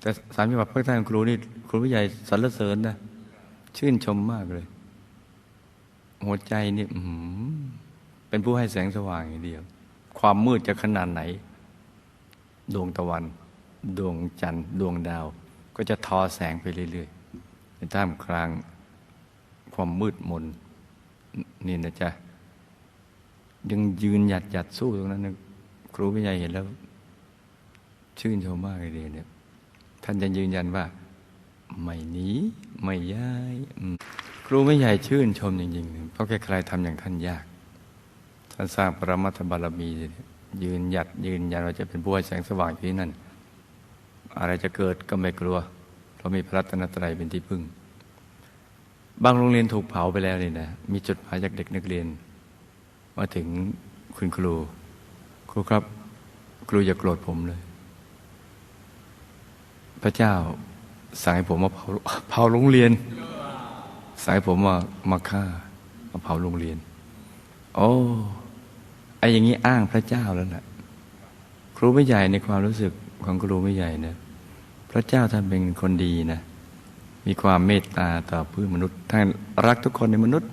แต่สามจังหวัดภาคใต้ของครูนี่ครูผู้ใหญ่สรรเสริญนะชื่นชมมากเลย หัวใจนี่เป็นผู้ให้แสงสว่างอย่างเดียว ความมืดจะขนาดไหน ดวงตะวัน ดวงจันทร์ ดวงดาว ก็จะทอแสงไปเรื่อยๆในท่ามกลางความมืดมน นี่นะจ๊ะยังยืนหยัดหยัดสู้ตรงนั้นนะครูผู้ใหญ่เห็นแล้ว ชื่นชมมากเลยเนี่ย ท่านจะยืนยันว่า ไม่หนีไม่ย้ายครูไม่ใหญ่ชื่นชมจริงๆเพราะใครๆทำอย่างท่านยาก ท่านสร้างปรมัตถบารมียืนหยัดยืนยันว่าจะเป็นผู้ให้แสงสว่างอยู่ที่นั่น อะไรจะเกิดก็ไม่กลัว เพราะมีพระรัตนตรัยเป็นที่พึ่ง บางโรงเรียนถูกเผาไปแล้วนี่นะ มีจดหมายจากเด็กนักเรียน มาถึงคุณครู ครูครับ ครูอย่าโกรธผมเลย พระเจ้าสั่งให้ผมมาเผาเผาโรงเรียนสั่งให้ผมมามาฆ่ามาเผาโรงเรียน โอ้ไอ้อย่างนี้อ้างพระเจ้าแล้วล่ะ ครูไม่ใหญ่ในความรู้สึกของครูไม่ใหญ่นะพระเจ้าท่านเป็นคนดีนะ มีความเมตตาต่อเพื่อนมนุษย์ท่านรักทุกคนในมนุษย์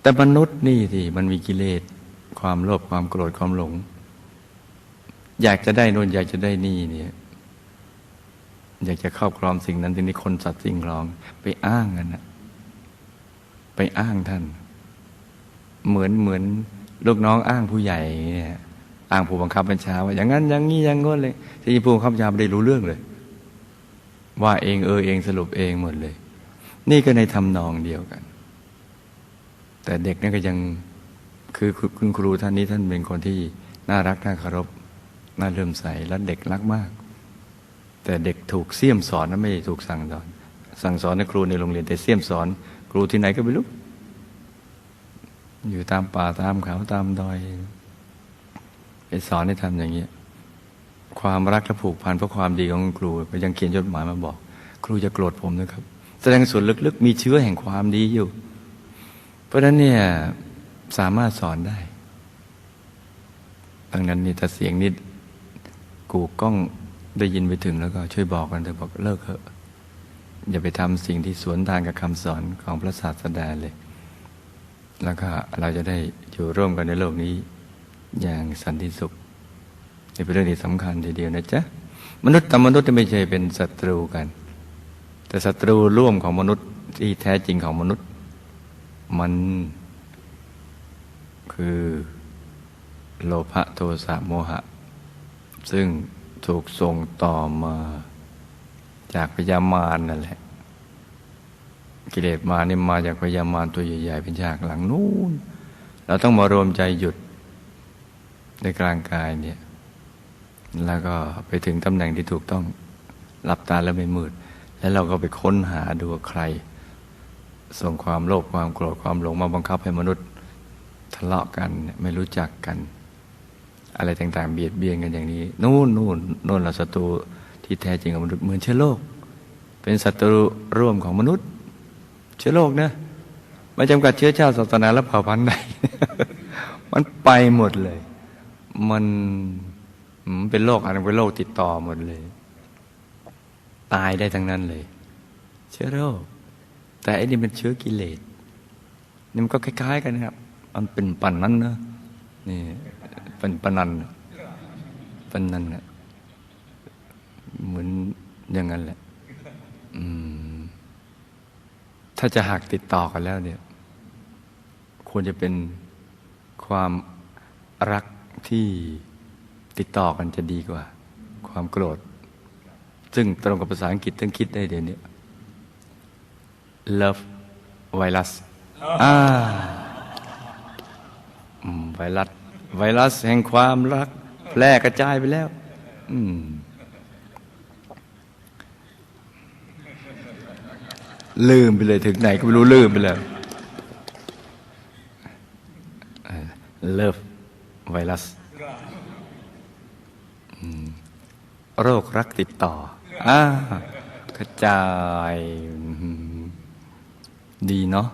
แต่มนุษย์นี่สิมันมีกิเลสความโลภความโกรธความหลง อยากจะได้นนอยากจะได้นี่เนี่ย อยากจะครอบครองสิ่งนั้นสิ่งนี้คนสัตว์สิ่งของไปอ้างกันนะไปอ้างท่าน เหมือนเหมือนลูกน้องอ้างผู้ใหญ่เนี่ยอ้างผู้บังคับบัญชาว่าอย่างนั้นอย่างนี้อย่างง้นเลยที่ผู้บังคับบัญชาไม่ได้รู้เรื่องเลย ว่าเองเออเองสรุปเองหมดเลย นี่ก็ในทำนองเดียวกัน แต่เด็กนั่นก็ยังคือคือคุณครูท่านนี้ท่านเป็นคนที่น่ารักน่าเคารพน่าเริ่มใสและเด็กรักมาก แต่เด็กถูกเสี่ยมสอนนะไม่ถูกสั่งสอน สั่งสอนในครูในโรงเรียนแต่เสี่ยมสอน ครูที่ไหนก็ไม่รู้ อยู่ตามป่าตามเขาตามดอยไปสอนให้ทำอย่างเงี้ยความรักและผูกพันเพราะความดีของครูก็ยังเขียนจดหมายมาบอก ครูจะโกรธผมนะครับ แสดงส่วนลึกๆ มีเชื้อแห่งความดีอยู่ เพราะฉะนั้นเนี่ยสามารถสอนได้ดังนั้นนี่ถ้าเสียงนี้กูกล้อง ได้ยินไปถึงแล้วก็ช่วยบอกกันเถอะบอกเลิกเถอะ อย่าไปทำสิ่งที่สวนทางกับคำสอนของพระศาสดาเลย แล้วก็เราจะได้อยู่ร่วมกันในโลกนี้อย่างสันติสุขนี่เป็นเรื่องที่สำคัญทีเดียวนะจ๊ะมนุษย์กับมนุษย์ไม่ใช่เป็นศัตรูกัน แต่ศัตรูร่วมของมนุษย์ที่แท้จริงของมนุษย์ มันคือโลภะโทสะโมหะ ซึ่ง ถูกส่งต่อมา จากพยามารนั่นแหละ กิเลสมานี่มาจากพยามารตัวใหญ่ๆเป็นฉากหลังนู้นเราต้องมารวมใจหยุดในกลางกายเนี่ย แล้วก็ไปถึงตำแหน่งที่ถูกต้องหลับตาแล้วไม่มืด แล้วเราก็ไปค้นหาดูว่าใคร ส่งความโลภความโกรธความหลงมาบังคับให้มนุษย์ทะเลาะกันไม่รู้จักกัน อะไรต่างๆ เบียดเบียนกันอย่างนี้ นู่นนู่นนู่นเราศัตรูที่แท้จริงของมนุษย์เหมือนเชื้อโรคเป็นศัตรูร่วมของมนุษย์ เชื้อโรคนะไม่จำกัดเชื้อชาติศาสนาและเผ่าพันธุ์ใดมันไปหมดเลย มันเป็นโรคอันเป็นโรคติดต่อหมดเลย ตายได้ทั้งนั้นเลย เชื้อโรค แต่อันนี้เป็นเชื้อกิเลสนี่มันก็คล้าย ๆ กันนะครับ มันเป็นปั่นนั้นนะนี่ เป็นปนันปนันนะเหมือนอย่างนั้นแหละอืมถ้าจะหักติดต่อกันแล้วเนี่ย ควรจะเป็นความรักที่ติดต่อกันจะดีกว่า ความโกรธ ซึ่งตรงกับภาษาอังกฤษต้องคิดได้เดี๋ยวนี้ love virus อ่าอืมไวรัส ไวรัสแห่งความรัก แพร่กระจายไปแล้ว อืม ลืมไปเลยถึงไหนก็ไม่รู้ลืมไปแล้วเลิฟไวรัสโรครักติดต่ออ่ากระจาย ดีเนาะ